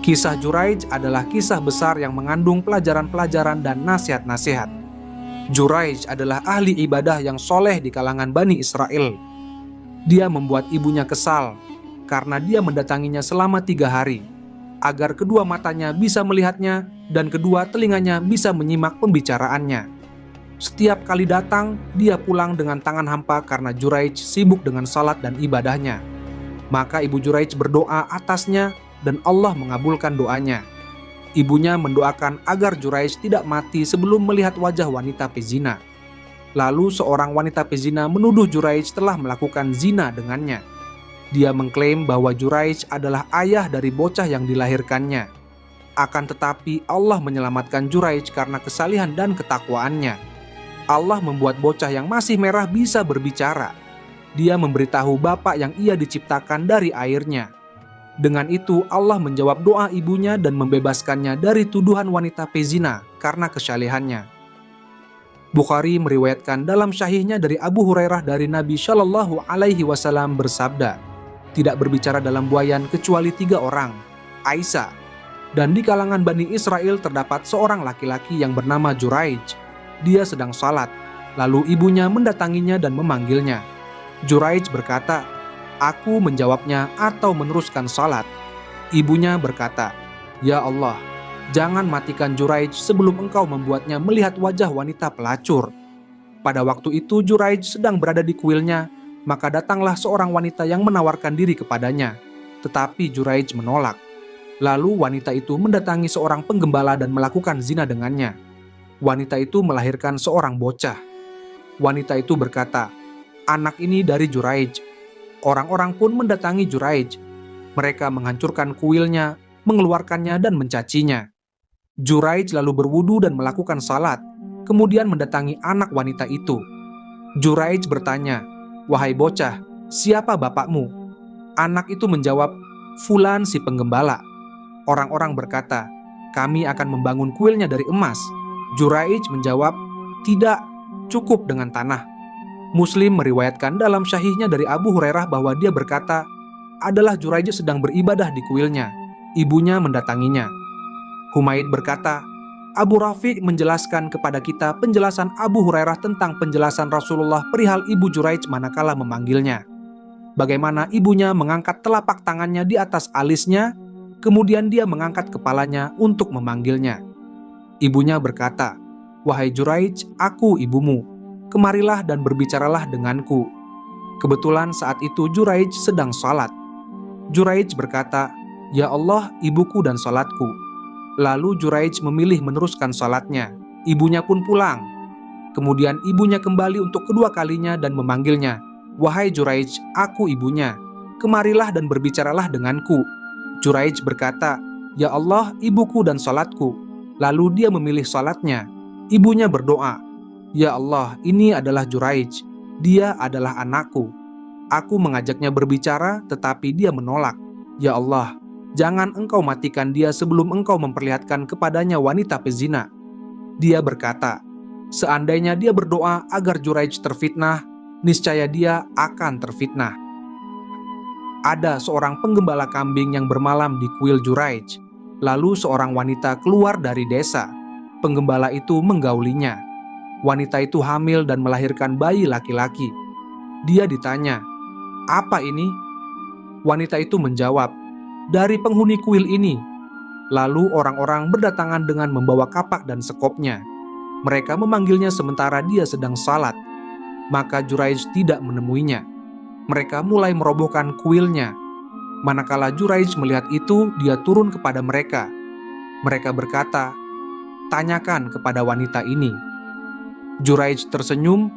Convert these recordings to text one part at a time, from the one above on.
Kisah Juraij adalah kisah besar yang mengandung pelajaran-pelajaran dan nasihat-nasihat. Juraij adalah ahli ibadah yang soleh di kalangan Bani Israel. Dia membuat ibunya kesal karena dia mendatanginya selama tiga hari, agar kedua matanya bisa melihatnya dan kedua telinganya bisa menyimak pembicaraannya. Setiap kali datang, dia pulang dengan tangan hampa karena Juraij sibuk dengan salat dan ibadahnya. Maka ibu Juraij berdoa atasnya dan Allah mengabulkan doanya. Ibunya mendoakan agar Juraij tidak mati sebelum melihat wajah wanita pezina. Lalu seorang wanita pezina menuduh Juraij telah melakukan zina dengannya. Dia mengklaim bahwa Juraij adalah ayah dari bocah yang dilahirkannya. Akan tetapi Allah menyelamatkan Juraij karena kesalihan dan ketakwaannya. Allah membuat bocah yang masih merah bisa berbicara. Dia memberitahu bapak yang ia diciptakan dari airnya dengan itu Allah menjawab doa ibunya dan membebaskannya dari tuduhan wanita pezina karena kesalehannya. Bukhari meriwayatkan dalam syahihnya dari Abu Hurairah dari Nabi Shallallahu Alaihi Wasallam bersabda, tidak berbicara dalam buayan kecuali tiga orang, Aisyah, dan di kalangan Bani Israel terdapat seorang laki-laki yang bernama Juraij. Dia sedang salat, lalu ibunya mendatanginya dan memanggilnya. Juraij berkata, Aku menjawabnya atau meneruskan salat. Ibunya berkata, Ya Allah, jangan matikan Juraij sebelum engkau membuatnya melihat wajah wanita pelacur. Pada waktu itu Juraij sedang berada di kuilnya, maka datanglah seorang wanita yang menawarkan diri kepadanya. Tetapi Juraij menolak. Lalu wanita itu mendatangi seorang penggembala dan melakukan zina dengannya. Wanita itu melahirkan seorang bocah. Wanita itu berkata, Anak ini dari Juraij, Orang-orang pun mendatangi Juraij. Mereka menghancurkan kuilnya, mengeluarkannya dan mencacinya. Juraij lalu berwudu dan melakukan salat, kemudian mendatangi anak wanita itu. Juraij bertanya, "Wahai bocah, siapa bapakmu?" Anak itu menjawab, "Fulan si penggembala." Orang-orang berkata, "Kami akan membangun kuilnya dari emas." Juraij menjawab, "Tidak, cukup dengan tanah." Muslim meriwayatkan dalam syahihnya dari Abu Hurairah bahwa dia berkata, adalah Juraij sedang beribadah di kuilnya. Ibunya mendatanginya. Humaid berkata, Abu Rafiq menjelaskan kepada kita penjelasan Abu Hurairah tentang penjelasan Rasulullah perihal ibu Juraij manakala memanggilnya. Bagaimana ibunya mengangkat telapak tangannya di atas alisnya, kemudian dia mengangkat kepalanya untuk memanggilnya. Ibunya berkata, Wahai Juraij, aku ibumu kemarilah dan berbicaralah denganku. Kebetulan saat itu Juraij sedang salat. Juraij berkata, Ya Allah, ibuku dan salatku. Lalu Juraij memilih meneruskan salatnya. Ibunya pun pulang. Kemudian ibunya kembali untuk kedua kalinya dan memanggilnya, Wahai Juraij, aku ibunya. Kemarilah dan berbicaralah denganku. Juraij berkata, Ya Allah, ibuku dan salatku. Lalu dia memilih salatnya. Ibunya berdoa, Ya Allah, ini adalah Juraij. Dia adalah anakku. Aku mengajaknya berbicara, tetapi dia menolak. Ya Allah, jangan engkau matikan dia sebelum engkau memperlihatkan kepadanya wanita pezina. Dia berkata, seandainya dia berdoa agar Juraij terfitnah, niscaya dia akan terfitnah. Ada seorang penggembala kambing yang bermalam di kuil Juraij. Lalu seorang wanita keluar dari desa. Penggembala itu menggaulinya wanita itu hamil dan melahirkan bayi laki-laki. Dia ditanya, "Apa ini?" Wanita itu menjawab, "Dari penghuni kuil ini." Lalu orang-orang berdatangan dengan membawa kapak dan sekopnya. Mereka memanggilnya sementara dia sedang salat. Maka Juraij tidak menemuinya. Mereka mulai merobohkan kuilnya. Manakala Juraij melihat itu, dia turun kepada mereka. Mereka berkata, "Tanyakan kepada wanita ini." Juraij tersenyum,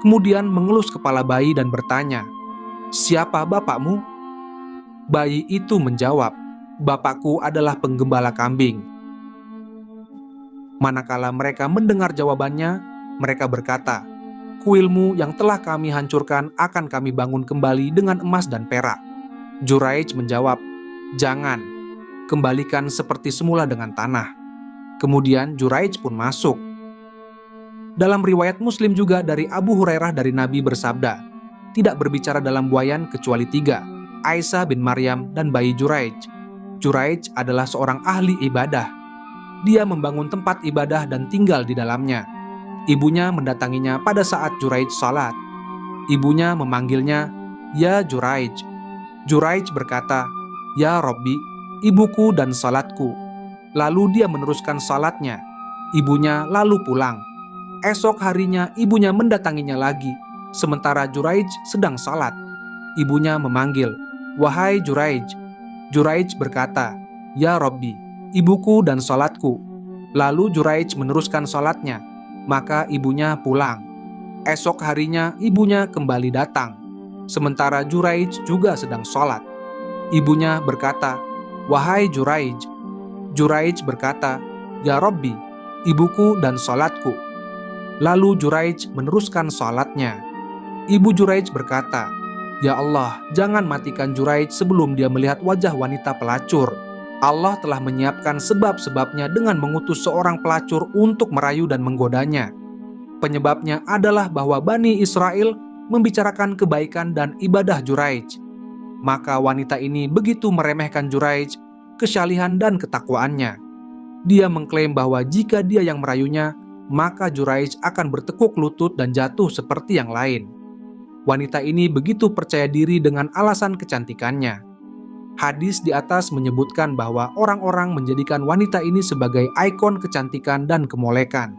kemudian mengelus kepala bayi dan bertanya, "Siapa bapakmu?" Bayi itu menjawab, "Bapakku adalah penggembala kambing." Manakala mereka mendengar jawabannya, mereka berkata, "Kuilmu yang telah kami hancurkan akan kami bangun kembali dengan emas dan perak." Juraij menjawab, "Jangan, kembalikan seperti semula dengan tanah." Kemudian Juraij pun masuk dalam riwayat Muslim juga dari Abu Hurairah dari Nabi bersabda, tidak berbicara dalam buayan kecuali tiga, Aisyah bin Maryam dan bayi Juraij. Juraij adalah seorang ahli ibadah. Dia membangun tempat ibadah dan tinggal di dalamnya. Ibunya mendatanginya pada saat Juraij salat. Ibunya memanggilnya, "Ya Juraij." Juraij berkata, "Ya Robbi, ibuku dan salatku." Lalu dia meneruskan salatnya. Ibunya lalu pulang. Esok harinya ibunya mendatanginya lagi, sementara Juraij sedang salat. Ibunya memanggil, "Wahai Juraij." Juraij berkata, "Ya Robbi, ibuku dan salatku." Lalu Juraij meneruskan salatnya maka ibunya pulang. Esok harinya ibunya kembali datang, sementara Juraij juga sedang sholat. Ibunya berkata, Wahai Juraij. Juraij berkata, Ya Robbi, ibuku dan sholatku. Lalu Juraij meneruskan sholatnya. Ibu Juraij berkata, Ya Allah, jangan matikan Juraij sebelum dia melihat wajah wanita pelacur Allah telah menyiapkan sebab-sebabnya dengan mengutus seorang pelacur untuk merayu dan menggodanya. Penyebabnya adalah bahwa Bani Israel membicarakan kebaikan dan ibadah Juraij. Maka wanita ini begitu meremehkan Juraij, kesyalihan dan ketakwaannya. Dia mengklaim bahwa jika dia yang merayunya, maka Juraij akan bertekuk lutut dan jatuh seperti yang lain. Wanita ini begitu percaya diri dengan alasan kecantikannya Hadis di atas menyebutkan bahwa orang-orang menjadikan wanita ini sebagai ikon kecantikan dan kemolekan.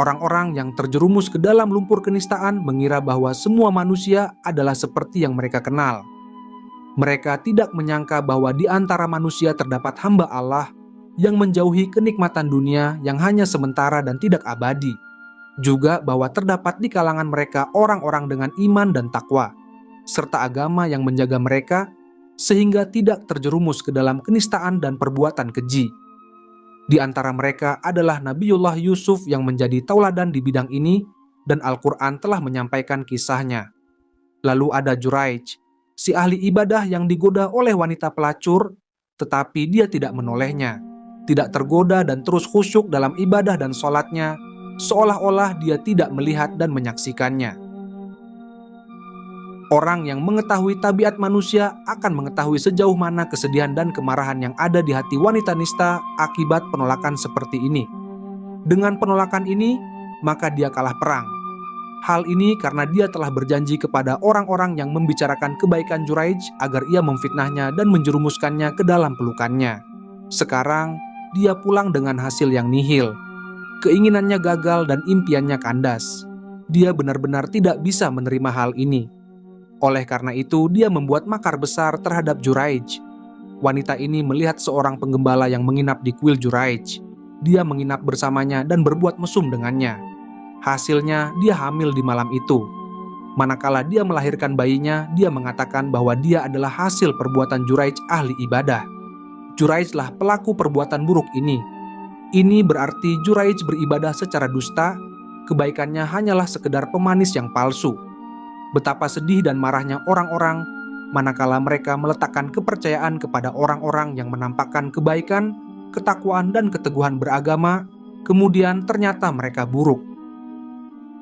Orang-orang yang terjerumus ke dalam lumpur kenistaan mengira bahwa semua manusia adalah seperti yang mereka kenal. Mereka tidak menyangka bahwa di antara manusia terdapat hamba Allah yang menjauhi kenikmatan dunia yang hanya sementara dan tidak abadi. Juga bahwa terdapat di kalangan mereka orang-orang dengan iman dan takwa, serta agama yang menjaga mereka sehingga tidak terjerumus ke dalam kenistaan dan perbuatan keji. Di antara mereka adalah Nabiullah Yusuf yang menjadi tauladan di bidang ini dan Al-Quran telah menyampaikan kisahnya. Lalu ada Juraij, si ahli ibadah yang digoda oleh wanita pelacur, tetapi dia tidak menolehnya, tidak tergoda dan terus khusyuk dalam ibadah dan sholatnya, seolah-olah dia tidak melihat dan menyaksikannya. Orang yang mengetahui tabiat manusia akan mengetahui sejauh mana kesedihan dan kemarahan yang ada di hati wanita nista akibat penolakan seperti ini. Dengan penolakan ini, maka dia kalah perang. Hal ini karena dia telah berjanji kepada orang-orang yang membicarakan kebaikan Juraij agar ia memfitnahnya dan menjerumuskannya ke dalam pelukannya. Sekarang, dia pulang dengan hasil yang nihil. Keinginannya gagal dan impiannya kandas. Dia benar-benar tidak bisa menerima hal ini oleh karena itu, dia membuat makar besar terhadap Juraij. Wanita ini melihat seorang penggembala yang menginap di kuil Juraij. Dia menginap bersamanya dan berbuat mesum dengannya. Hasilnya, dia hamil di malam itu. Manakala dia melahirkan bayinya, dia mengatakan bahwa dia adalah hasil perbuatan Juraij ahli ibadah. Juraijlah pelaku perbuatan buruk ini. Ini berarti Juraij beribadah secara dusta, kebaikannya hanyalah sekedar pemanis yang palsu betapa sedih dan marahnya orang-orang manakala mereka meletakkan kepercayaan kepada orang-orang yang menampakkan kebaikan, ketakwaan, dan keteguhan beragama, kemudian ternyata mereka buruk.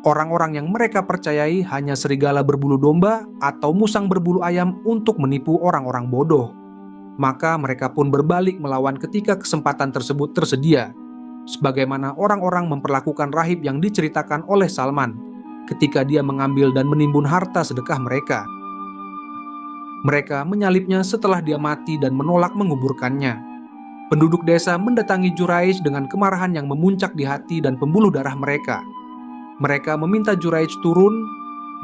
Orang-orang yang mereka percayai hanya serigala berbulu domba atau musang berbulu ayam untuk menipu orang-orang bodoh. Maka mereka pun berbalik melawan ketika kesempatan tersebut tersedia, sebagaimana orang-orang memperlakukan rahib yang diceritakan oleh Salman ketika dia mengambil dan menimbun harta sedekah mereka. Mereka menyalipnya setelah dia mati dan menolak menguburkannya. Penduduk desa mendatangi Juraij dengan kemarahan yang memuncak di hati dan pembuluh darah mereka. Mereka meminta Juraij turun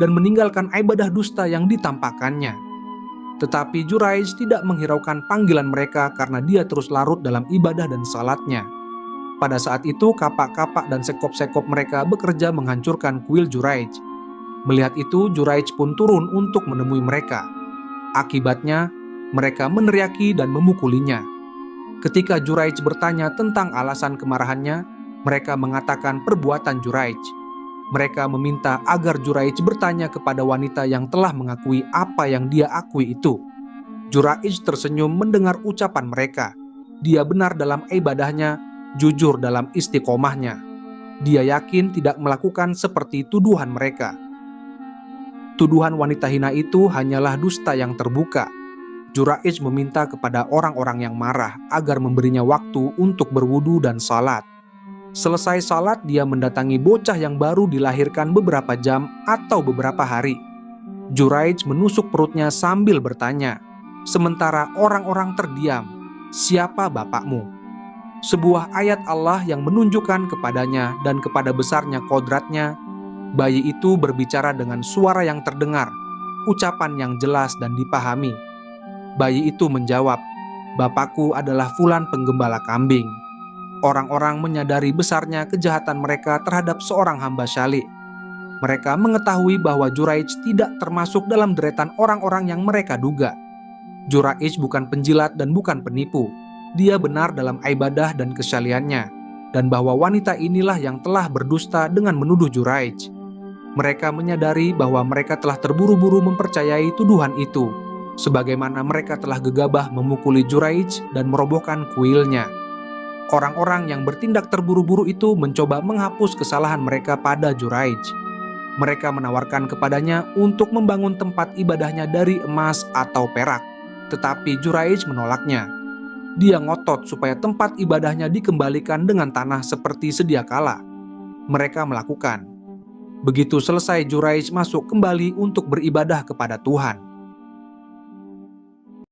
dan meninggalkan ibadah dusta yang ditampakkannya. Tetapi Juraij tidak menghiraukan panggilan mereka karena dia terus larut dalam ibadah dan salatnya. Pada saat itu, kapak-kapak dan sekop-sekop mereka bekerja menghancurkan kuil Juraij. Melihat itu, Juraij pun turun untuk menemui mereka. Akibatnya, mereka meneriaki dan memukulinya. Ketika Juraij bertanya tentang alasan kemarahannya, mereka mengatakan perbuatan Juraij. Mereka meminta agar Juraij bertanya kepada wanita yang telah mengakui apa yang dia akui itu. Juraij tersenyum mendengar ucapan mereka. Dia benar dalam ibadahnya jujur dalam istiqomahnya. Dia yakin tidak melakukan seperti tuduhan mereka. Tuduhan wanita hina itu hanyalah dusta yang terbuka. Juraij meminta kepada orang-orang yang marah agar memberinya waktu untuk berwudu dan salat. Selesai salat, dia mendatangi bocah yang baru dilahirkan beberapa jam atau beberapa hari. Juraij menusuk perutnya sambil bertanya, sementara orang-orang terdiam, "Siapa bapakmu?" Sebuah ayat Allah yang menunjukkan kepadanya dan kepada besarnya kodratnya, bayi itu berbicara dengan suara yang terdengar, ucapan yang jelas dan dipahami Bayi itu menjawab, "Bapakku adalah Fulan penggembala kambing." Orang-orang menyadari besarnya kejahatan mereka terhadap seorang hamba syalik. Mereka mengetahui bahwa Juraij tidak termasuk dalam deretan orang-orang yang mereka duga. Juraij bukan penjilat dan bukan penipu. Dia benar dalam ibadah dan kesyaliannya, dan bahwa wanita inilah yang telah berdusta dengan menuduh Juraij. Mereka menyadari bahwa mereka telah terburu-buru mempercayai tuduhan itu sebagaimana mereka telah gegabah memukuli Juraij dan merobohkan kuilnya. Orang-orang yang bertindak terburu-buru itu mencoba menghapus kesalahan mereka pada Juraij. Mereka menawarkan kepadanya untuk membangun tempat ibadahnya dari emas atau perak, tetapi Juraij menolaknya. Dia ngotot supaya tempat ibadahnya dikembalikan dengan tanah seperti sedia kala. Mereka melakukan. Begitu selesai Juraij masuk kembali untuk beribadah kepada Tuhan